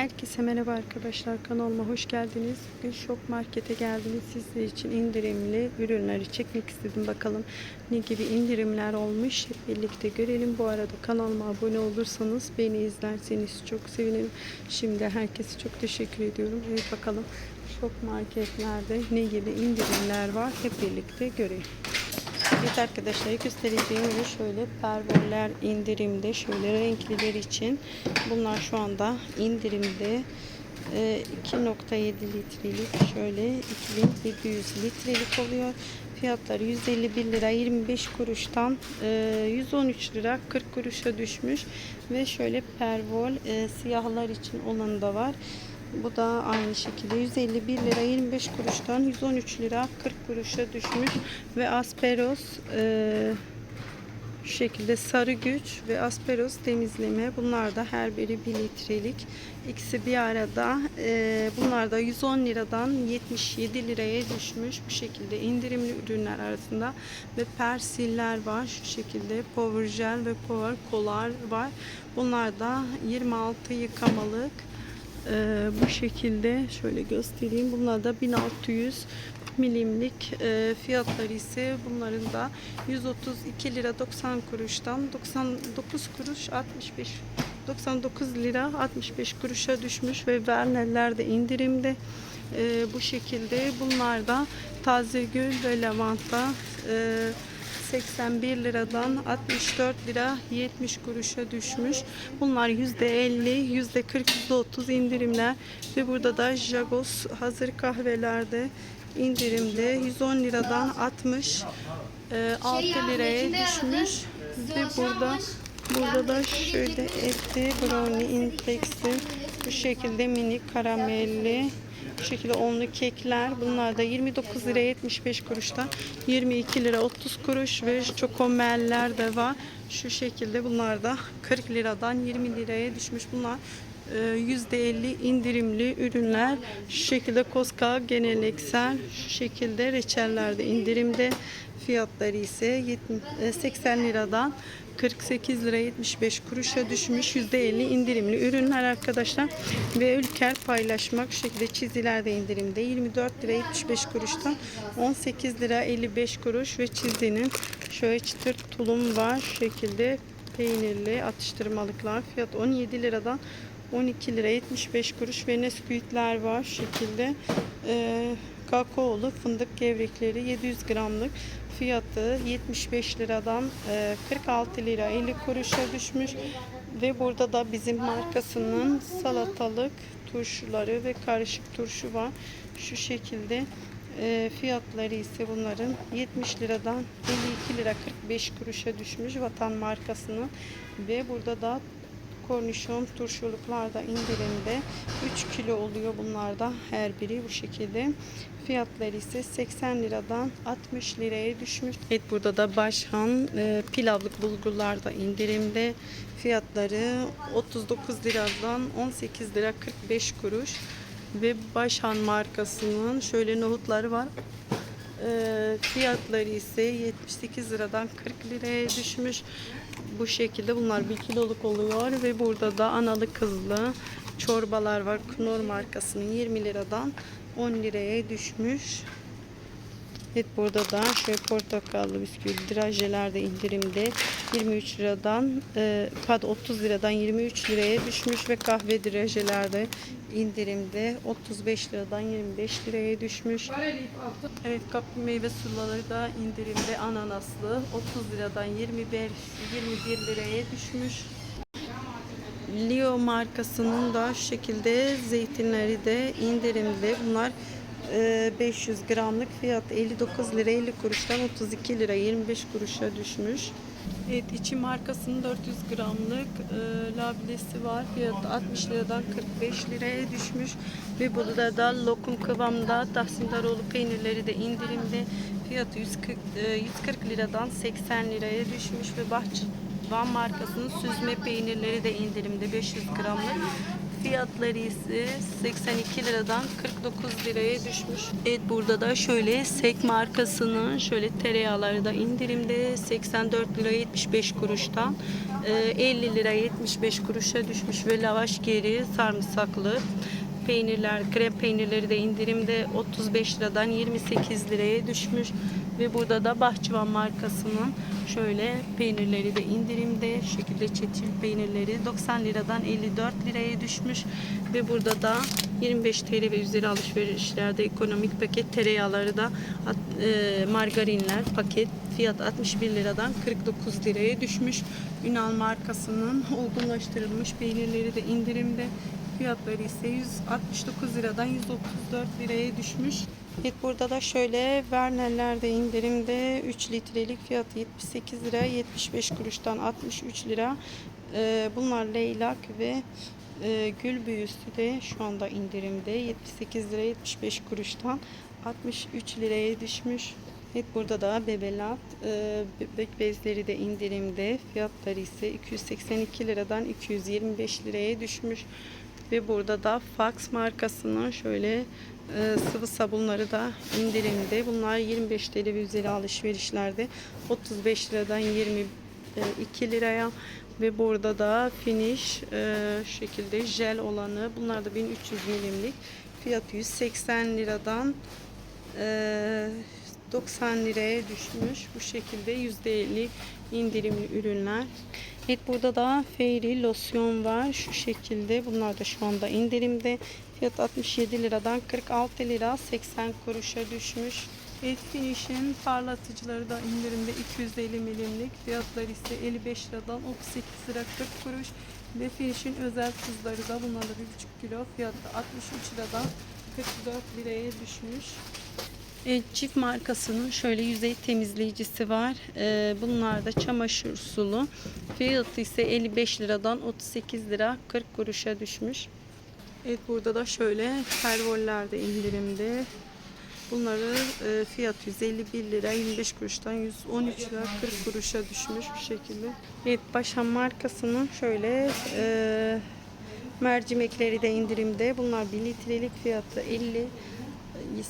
Herkese merhaba arkadaşlar kanalıma hoş geldiniz. Bugün Şok Market'e geldiniz. Sizler için indirimli ürünleri çekmek istedim. Bakalım ne gibi indirimler olmuş. Hep birlikte görelim. Bu arada kanalıma abone olursanız beni izlerseniz çok sevinirim. Şimdi herkese çok teşekkür ediyorum. Evet bakalım Şok Market'lerde ne gibi indirimler var. Hep birlikte görelim. Evet arkadaşlar göstereceğim ürün şöyle pervoller indirimde şöyle renkliler için. Bunlar şu anda indirimde Ee, 2.7 litrelik şöyle 2700 litrelik oluyor. Fiyatları 151 lira 25 kuruştan e, 113 lira 40 kuruşa düşmüş. Ve şöyle pervol e, siyahlar için olanı da var bu da aynı şekilde 151 lira 25 kuruştan 113 lira 40 kuruşa düşmüş ve asperos e, şu şekilde sarı güç ve asperos temizleme. Bunlar da her biri 1 litrelik. İkisi bir arada e, bunlar da 110 liradan 77 liraya düşmüş. Bu şekilde indirimli ürünler arasında ve persiller var. Şu şekilde power gel ve power kolar var. Bunlar da 26 yıkamalık ee, bu şekilde şöyle göstereyim. Bunlar da 1600 milimlik e, fiyatları ise bunların da 132 lira 90 kuruştan 99 kuruş 65 99 lira 65 kuruşa düşmüş ve Verneller de indirimde. Ee, bu şekilde bunlar da taze gül ve lavanta e, 81 liradan 64 lira 70 kuruşa düşmüş. Bunlar %50, %40, %30 indirimler. Ve burada da Jagos hazır kahvelerde indirimde 110 liradan 60 e, 6 liraya düşmüş. Ve burada burada da şöyle etli brownie inflexi bu şekilde mini karamelli bu şekilde onlu kekler. Bunlar da 29 lira 75 kuruştan 22 lira 30 kuruş ve çokomeller de var. Şu şekilde bunlar da 40 liradan 20 liraya düşmüş. Bunlar %50 indirimli ürünler. Şu şekilde Koska geleneksel şu şekilde reçellerde indirimde. Fiyatları ise 70 e, 80 liradan 48 lira 75 kuruşa düşmüş. %50 indirimli ürünler arkadaşlar. Ve ülker paylaşmak şu şekilde çizilerde indirimde 24 lira 75 kuruştan 18 lira 55 kuruş. Ve çizinin şöyle çıtır tulum var. Şu şekilde peynirli atıştırmalıklar. Fiyat 17 liradan 12 lira 75 kuruş ve nesküitler var şekilde. Ee, kakaolu fındık gevrekleri 700 gramlık. Fiyatı 75 liradan e, 46 lira 50 kuruşa düşmüş. Ve burada da bizim markasının salatalık turşuları ve karışık turşu var. Şu şekilde e, fiyatları ise bunların 70 liradan 52 lira 45 kuruşa düşmüş vatan markasının. Ve burada da kornişon turşuluklar da indirimde 3 kilo oluyor bunlar da her biri bu şekilde. Fiyatları ise 80 liradan 60 liraya düşmüş. Evet burada da başhan e, pilavlık bulgurlar da indirimde. Fiyatları 39 liradan 18 lira 45 kuruş. Ve başhan markasının şöyle nohutları var e, fiyatları ise 78 liradan 40 liraya düşmüş. Bu şekilde bunlar 1 kiloluk oluyor ve burada da analı kızlı çorbalar var. Knorr markasının 20 liradan 10 liraya düşmüş. Evet burada da şöyle portakallı bisküvi drajeler de indirimde 23 liradan e, pardon 30 liradan 23 liraya düşmüş ve kahve drajeler de indirimde 35 liradan 25 liraya düşmüş. Evet kapı meyve suları da indirimde ananaslı 30 liradan 25 21 liraya düşmüş. Leo markasının da şu şekilde zeytinleri de indirimde. Bunlar 500 gramlık fiyat 59 lira 50 kuruştan 32 lira 25 kuruşa düşmüş. Evet içi markasının 400 gramlık e, labnesi var. Fiyatı 60 liradan 45 liraya düşmüş. Ve burada da lokum kıvamda Tahsindaroğlu peynirleri de indirimde. Fiyatı 140, e, 140 liradan 80 liraya düşmüş ve Bahçe Van markasının süzme peynirleri de indirimde 500 gramlık. Fiyatları ise 82 liradan 49 liraya düşmüş. Evet burada da şöyle Sek markasının şöyle tereyağları da indirimde 84 lira 75 kuruştan e, 50 lira 75 kuruşa düşmüş ve lavaş geri sarımsaklı peynirler, krem peynirleri de indirimde 35 liradan 28 liraya düşmüş. Ve burada da Bahçıvan markasının şöyle peynirleri de indirimde. Şekilde çetil peynirleri 90 liradan 54 liraya düşmüş. Ve burada da 25 TL ve üzeri alışverişlerde ekonomik paket tereyağları da e, margarinler paket fiyat 61 liradan 49 liraya düşmüş. Ünal markasının olgunlaştırılmış peynirleri de indirimde. Fiyatları ise 169 liradan 134 liraya düşmüş. Evet burada da şöyle Vernel'ler de indirimde 3 litrelik fiyatı 78 lira 75 kuruştan 63 lira. Ee, bunlar leylak ve e, gül büyüsü de şu anda indirimde 78 lira 75 kuruştan 63 liraya düşmüş. Evet burada da bebelat e, bebek bezleri de indirimde fiyatları ise 282 liradan 225 liraya düşmüş. Ve burada da Fax markasının şöyle e, sıvı sabunları da indirimde. Bunlar 25 TL ve üzeri alışverişlerde 35 liradan 22 liraya. Ve burada da finish e, şekilde jel olanı. Bunlar da 1300 milimlik. Fiyatı 180 liradan e, 90 liraya düşmüş. Bu şekilde %50 indirimli ürünler. Evet burada da Fairy losyon var. Şu şekilde. Bunlar da şu anda indirimde. Fiyat 67 liradan 46 lira 80 kuruşa düşmüş. Evet Finish'in parlatıcıları da indirimde 250 milimlik. Fiyatları ise 55 liradan 38 lira 40 kuruş. Ve Finish'in özel tuzları da bunlar da 1,5 kilo. Fiyatı 63 liradan 44 liraya düşmüş. Evet, çift markasının şöyle yüzey temizleyicisi var. Ee, bunlar da çamaşır sulu. Fiyatı ise 55 liradan 38 lira 40 kuruşa düşmüş. Evet burada da şöyle pervoller de indirimde. Bunları e, fiyat 151 lira 25 kuruştan 113 lira 40 kuruşa düşmüş bir şekilde. Evet Başan markasının şöyle e, mercimekleri de indirimde. Bunlar 1 litrelik fiyatı 50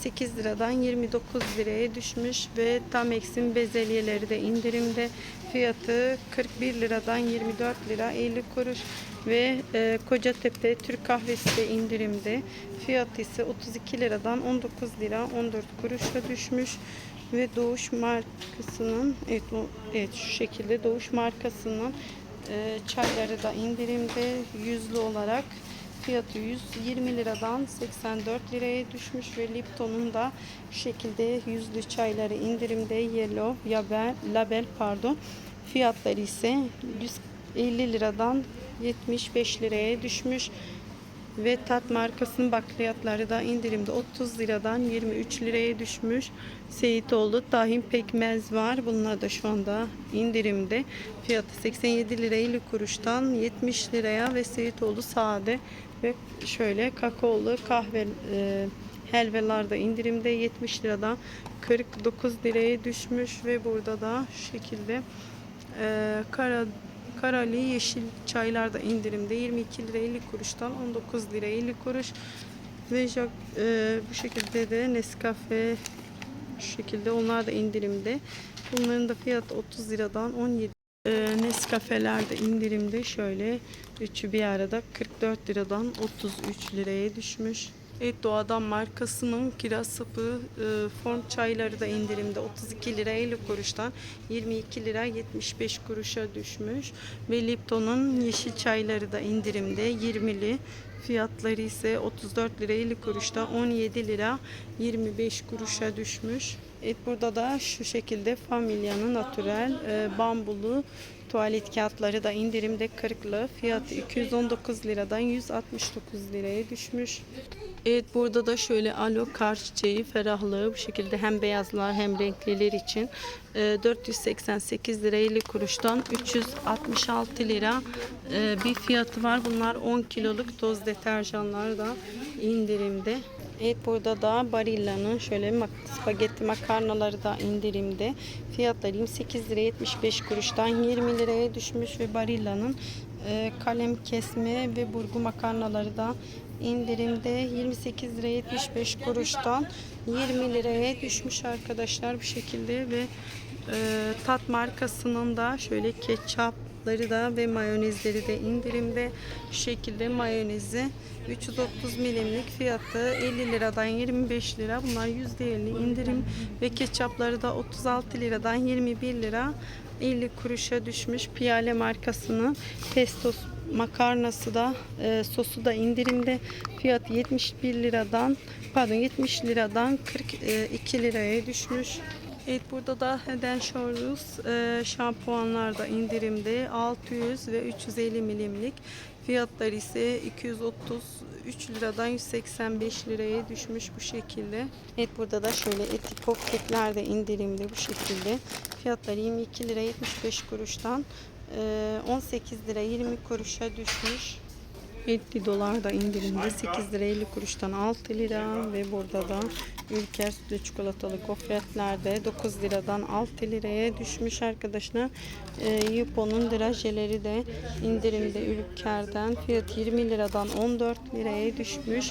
8 liradan 29 liraya düşmüş ve Tamex'in bezelyeleri de indirimde. Fiyatı 41 liradan 24 lira 50 kuruş ve e, Kocatepe Türk kahvesi de indirimde. Fiyatı ise 32 liradan 19 lira 14 kuruşa düşmüş ve Doğuş markasının evet, o, evet şu şekilde Doğuş markasının e, çayları da indirimde yüzlü olarak Fiyatı 120 liradan 84 liraya düşmüş ve Lipton'un da şekilde yüzlü çayları indirimde Yellow, Label, Label pardon. Fiyatları ise 150 liradan 75 liraya düşmüş. Ve Tat markasının bakliyatları da indirimde 30 liradan 23 liraya düşmüş. Seyitoğlu tahin pekmez var. Bunlar da şu anda indirimde. Fiyatı 87 lira 50 kuruştan 70 liraya ve Seyitoğlu sade ve şöyle kakaolu kahve e, helvalar da indirimde 70 liradan 49 liraya düşmüş ve burada da şu şekilde e, kara Karali yeşil çaylar da indirimde 22 lira 50 kuruştan 19 lira 50 kuruş ve e, bu şekilde de Nescafe şu şekilde onlar da indirimde. Bunların da fiyatı 30 liradan 17 e, Nescafeler de indirimde şöyle üçü bir arada 44 liradan 33 liraya düşmüş. Evet Doğadan markasının kiraz sapı e, form çayları da indirimde 32 lira 50 kuruştan 22 lira 75 kuruşa düşmüş. Ve Lipton'un yeşil çayları da indirimde 20'li. Fiyatları ise 34 lira 50 kuruşta 17 lira 25 kuruşa düşmüş. Evet burada da şu şekilde Familya'nın natürel e, bambulu tuvalet kağıtları da indirimde 40'lı. Fiyatı 219 liradan 169 liraya düşmüş. Evet burada da şöyle alo kar çiçeği ferahlığı bu şekilde hem beyazlar hem renkliler için e, 488 lira 50 kuruştan 366 lira e, bir fiyatı var. Bunlar 10 kiloluk toz deterjanlar da indirimde. Evet burada da Barilla'nın şöyle mak spagetti makarnaları da indirimde. Fiyatları 28 lira 75 kuruştan 20 liraya düşmüş ve Barilla'nın e, kalem kesme ve burgu makarnaları da indirimde 28 lira 75 kuruştan 20 liraya düşmüş arkadaşlar bu şekilde ve e, tat markasının da şöyle ketçapları da ve mayonezleri de indirimde. Şu şekilde mayonezi 330 milimlik fiyatı 50 liradan 25 lira bunlar %50 indirim. Ve ketçapları da 36 liradan 21 lira. 50 kuruşa düşmüş Piyale markasının pesto makarnası da e, sosu da indirimde. Fiyat 71 liradan pardon 70 liradan 42 liraya düşmüş. Evet burada da Head Shoulders e, şampuanlar da indirimde 600 ve 350 milimlik fiyatlar ise 233 liradan 185 liraya düşmüş bu şekilde. Evet burada da şöyle etikop kekler de indirimde bu şekilde. Fiyatlar 22 lira 75 kuruştan e, 18 lira 20 kuruşa düşmüş. 50 dolar da indirimde 8 lira 50 kuruştan 6 lira ve burada da Ülker sütlü çikolatalı gofretler de 9 liradan 6 liraya düşmüş arkadaşlar. E, Yupo'nun drajeleri de indirimde Ülker'den fiyat 20 liradan 14 liraya düşmüş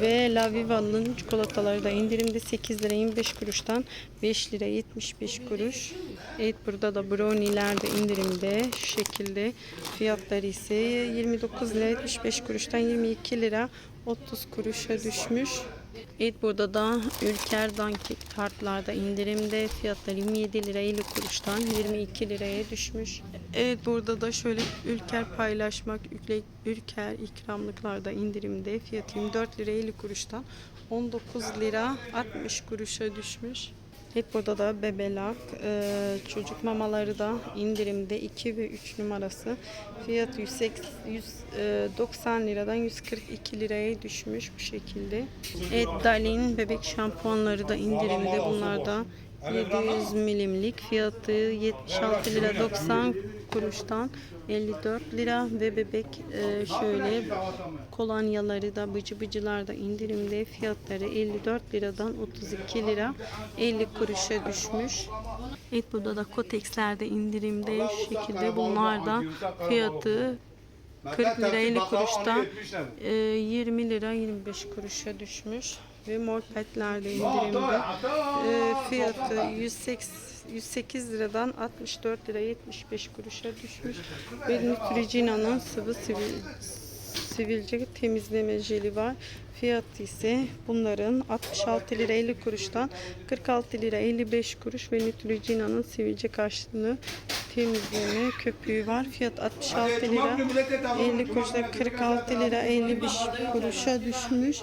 ve La Viva'nın çikolataları da indirimde 8 lira 25 kuruştan 5 lira 75 kuruş. Evet burada da brownie'ler de indirimde şu şekilde fiyatları ise 29 lira 75 kuruştan 22 lira 30 kuruşa düşmüş. Evet burada da Ülker Dankek tartlarda indirimde fiyatlar 27 lira 50 kuruştan 22 liraya düşmüş. Evet burada da şöyle Ülker paylaşmak Ülke- Ülker ikramlıklarda indirimde fiyat 24 lira 50 kuruştan 19 lira 60 kuruşa düşmüş. Evet burada da bebelak. E, çocuk mamaları da indirimde 2 ve 3 numarası. Fiyat 180 190 liradan 142 liraya düşmüş bu şekilde. Evet Dalin bebek şampuanları da indirimde. Bunlar da 700 milimlik fiyatı 76 lira 90 kuruştan 54 lira ve bebek e, şöyle kolonyaları da bıcı bıcılar da indirimde fiyatları 54 liradan 32 lira 50 kuruşa düşmüş. Evet burada da Kotex'ler de indirimde şekilde bunlar da fiyatı 40 lira 50 kuruştan e, 20 lira 25 kuruşa düşmüş ve morpetler de indirimde e, fiyatı 108 108 liradan 64 lira 75 kuruşa düşmüş ve Neutrogena'nın sıvı sivil, sivilce temizleme jeli var. Fiyatı ise bunların 66 lira 50 kuruştan 46 lira 55 kuruş ve Neutrogena'nın sivilce karşılığı temizleme köpüğü var. Fiyat 66 lira 50 kuruştan 46 lira 55 kuruşa düşmüş.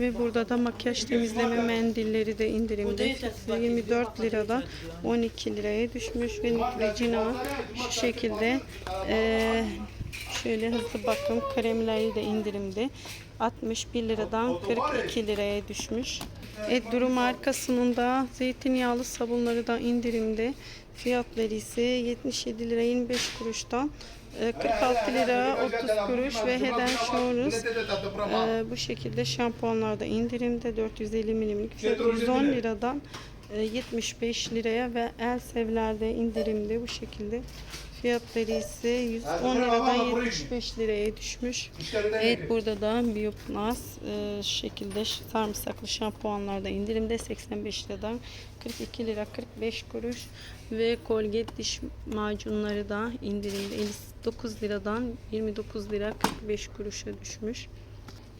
Ve burada da makyaj temizleme mendilleri de indirimde. Fiyatı 24 liradan 12 liraya düşmüş ve Neutrogena şu şekilde eee, şöyle hızlı bakım kremleri de indirimde. 61 liradan 42 liraya düşmüş. Evet Duru markasının da zeytinyağlı sabunları da indirimde. Fiyatları ise 77 lira 25 kuruştan e, 46 lira 30 kuruş ve Head Shoulders e, bu şekilde şampuanlarda indirimde. 450 milimlik fiyatı 110 liradan e, 75 liraya ve Elsevler'de indirimde bu şekilde fiyatları ise 110 liradan 75 liraya düşmüş. Evet burada da Bioplus e, şekilde sarımsaklı şampuanlarda indirimde 85 liradan 42 lira 45 kuruş ve Colgate diş macunları da indirimde 59 liradan 29 lira 45 kuruşa düşmüş.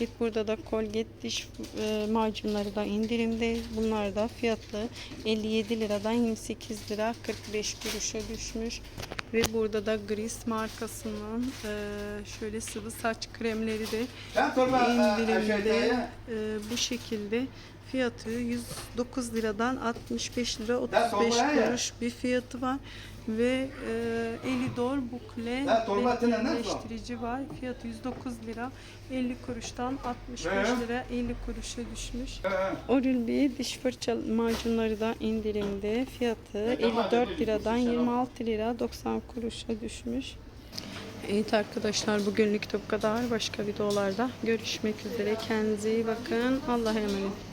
Evet burada da Colgate diş e, macunları da indirimde. Bunlar da fiyatlı 57 liradan 28 lira 45 kuruşa düşmüş. Ve burada da Gris markasının e, şöyle sıvı saç kremleri de indirimde e, bu şekilde fiyatı 109 liradan 65 lira 35 kuruş bir fiyatı var ve e, Elidor bukle Ya, torba tene ne birleştirici var fiyatı 109 lira 50 kuruştan 65 He. lira 50 kuruşa düşmüş Oral-B diş fırça macunları da indirimde fiyatı 54 liradan 26 lira 90 kuruşa düşmüş Evet arkadaşlar bugünlük de bu kadar. Başka videolarda görüşmek üzere. Kendinize iyi bakın. Allah'a emanet.